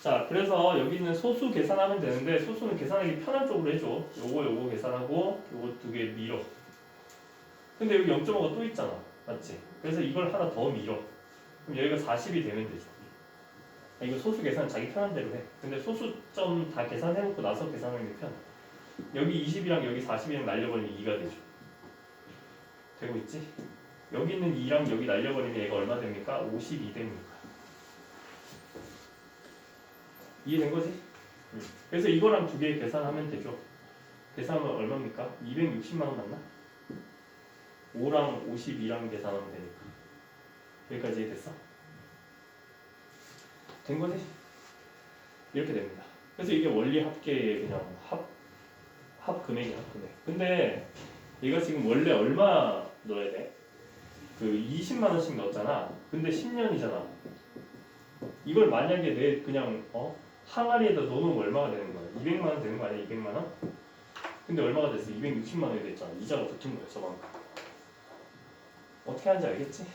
자, 그래서 여기 있는 소수 계산하면 되는데 소수는 계산하기 편한 쪽으로 해줘. 요거 요거 계산하고 요거 두 개 밀어. 근데 여기 0.5가 또 있잖아. 맞지? 그래서 이걸 하나 더 밀어. 그럼 여기가 40이 되면 되죠. 아, 이거 소수 계산 자기 편한 대로 해. 근데 소수점 다 계산해놓고 나서 계산하는 게 편해. 여기 20이랑 여기 40이랑 날려버리면 2가 되죠. 되고 있지? 여기 있는 2랑 여기 날려버리면 얘가 얼마 됩니까? 52 됩니다. 이해된 거지? 응. 그래서 이거랑 두 개 계산하면 되죠. 계산하면 얼마입니까? 260만 원 맞나? 5랑 52랑 계산하면 되니까. 여기까지 이해됐어? 된 거지? 이렇게 됩니다. 그래서 이게 원리 합계의 그냥 합, 합 금액이야, 합 금액. 근데 얘가 지금 원래 얼마 넣어야 돼? 그 20만 원씩 넣었잖아. 근데 10년이잖아. 이걸 만약에 내 그냥 어 항아리에다 넣어놓으면 얼마가 되는 거야? 200만 원 되는 거 아니야? 200만 원? 근데 얼마가 됐어? 260만 원이 됐잖아. 이자가 붙은 거야, 저만큼. 어떻게 하는지 알겠지?